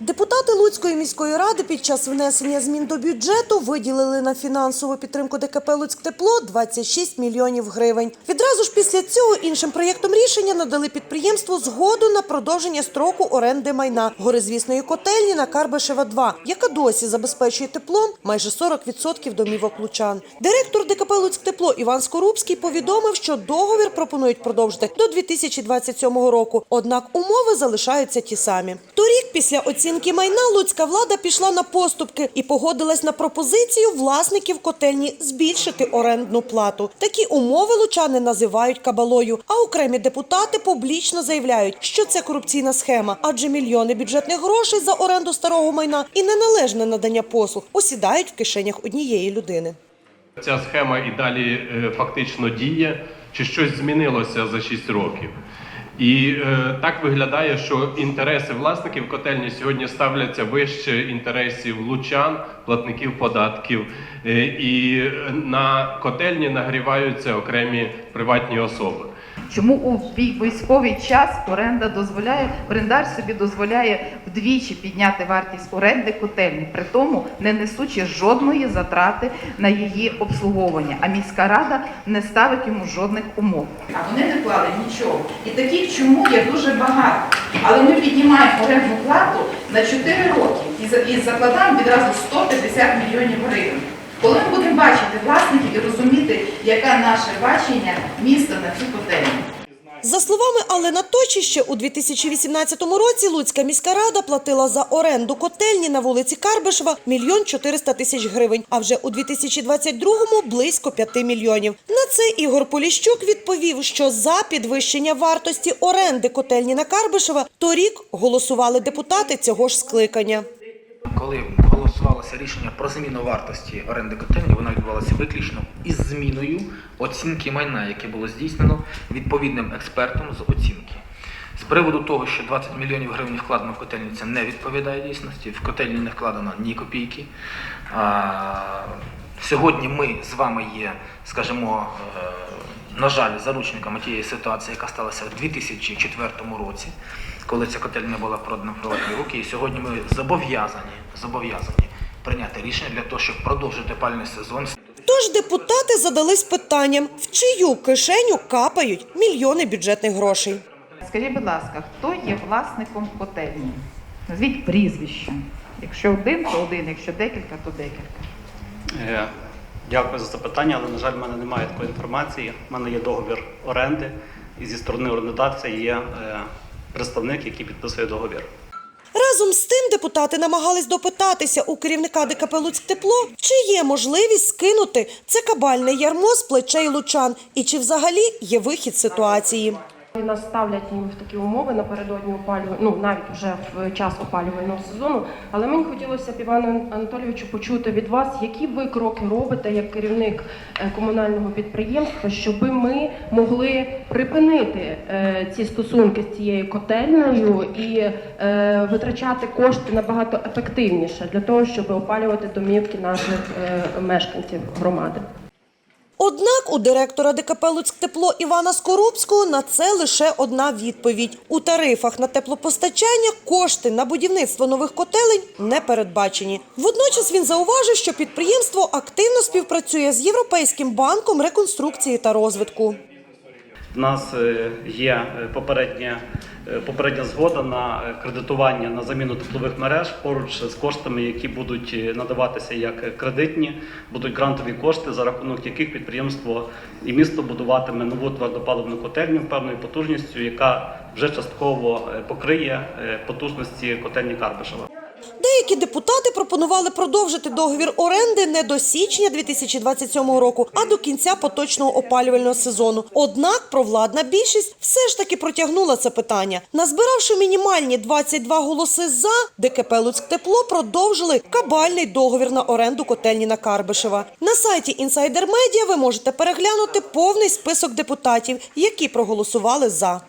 Депутати Луцької міської ради під час внесення змін до бюджету виділили на фінансову підтримку ДКП «Луцьктепло» 26 мільйонів гривень. Відразу ж після цього іншим проєктом рішення надали підприємству згоду на продовження строку оренди майна горизвісної котельні на Карбишева 2, яка досі забезпечує теплом майже 40% домівок лучан. Директор ДКП «Луцьктепло» Іван Скорубський повідомив, що договір пропонують продовжити до 2027 року. Однак умови залишаються ті самі. Торік, після оцінки майна, луцька влада пішла на поступки і погодилась на пропозицію власників котельні збільшити орендну плату. Такі умови лучани називають кабалою. А окремі депутати публічно заявляють, що це корупційна схема, адже мільйони бюджетних грошей за оренду старого майна і неналежне надання послуг осідають в кишенях однієї людини. Ця схема і далі е, фактично діє, чи щось змінилося за 6 років. І е, так виглядає, що інтереси власників котельні сьогодні ставляться вище інтересів лучан, платників податків, е, і на котельні нагріваються окремі приватні особи. Чому у військовий час оренда дозволяє, орендар собі дозволяє вдвічі підняти вартість оренди котельні, при тому не несучи жодної затрати на її обслуговування, а міська рада не ставить йому жодних умов. А вони не вклали нічого. І таких чому є дуже багато. Але ми піднімаємо орендну плату на 4 роки і закладаємо відразу 150 мільйонів гривень. Коли ми будемо бачити власників і розуміти, яке наше бачення міста на цю котельню. За словами Алена Точі, ще у 2018 році Луцька міська рада платила за оренду котельні на вулиці Карбишева мільйон 400 тисяч гривень, а вже у 2022-му близько 5 мільйонів. На це Ігор Поліщук відповів, що за підвищення вартості оренди котельні на Карбишева торік голосували депутати цього ж скликання. Коли голосувалося рішення про зміну вартості оренди котельні, вона відбувалася виключно із зміною оцінки майна, яке було здійснено відповідним експертом з оцінки. З приводу того, що 20 мільйонів гривень вкладено в котельню, це не відповідає дійсності. В котельні не вкладено ні копійки. Сьогодні ми з вами є, скажімо, е, на жаль, заручниками тієї ситуації, яка сталася в 2004 році, коли ця котельня була продана в приватні руки. І сьогодні ми зобов'язані, зобов'язані прийняти рішення для того, щоб продовжити пальний сезон. Тож депутати задались питанням, в чию кишеню капають мільйони бюджетних грошей. Скажіть, будь ласка, хто є власником котельні? Назвіть прізвище. Якщо один, то один, якщо декілька, то декілька. Е, Дякую за запитання, але, на жаль, в мене немає такої інформації. У мене є договір оренди, і зі сторони орендодавця є е, представник, який підписує договір. Разом з тим депутати намагались допитатися у керівника ДКП «Луцьктепло», чи є можливість скинути це кабальне ярмо з плечей лучан і чи взагалі є вихід з ситуації. Нас ставлять їм в такі умови напередодні опалювання, ну навіть вже в час опалювального сезону. Але мені хотілося б Івану Анатолійовичу почути від вас, які ви кроки робите як керівник е, комунального підприємства, щоб ми могли припинити е, ці стосунки з цією котельнею і е, витрачати кошти набагато ефективніше для того, щоб опалювати домівки наших мешканців громади. Однак у директора ДКП «Луцьктепло» Івана Скорубського на це лише одна відповідь. У тарифах на теплопостачання кошти на будівництво нових котелень не передбачені. Водночас він зауважив, що підприємство активно співпрацює з Європейським банком реконструкції та розвитку. У нас е, є е, попередня, е, попередня згода на кредитування на заміну теплових мереж поруч з коштами, які будуть надаватися як кредитні, будуть грантові кошти, за рахунок яких підприємство і місто будуватиме нову твердопаливну котельню певною потужністю, яка вже частково покриє потужності котельні Карбишева. Деякі депутати пропонували продовжити договір оренди не до січня 2027 року, а до кінця поточного опалювального сезону. Однак провладна більшість все ж таки протягнула це питання. Назбиравши мінімальні 22 голоси за, ДКП «Луцьктепло» продовжили кабальний договір на оренду котельні на Карбишева. На сайті Інсайдер Медіа ви можете переглянути повний список депутатів, які проголосували за.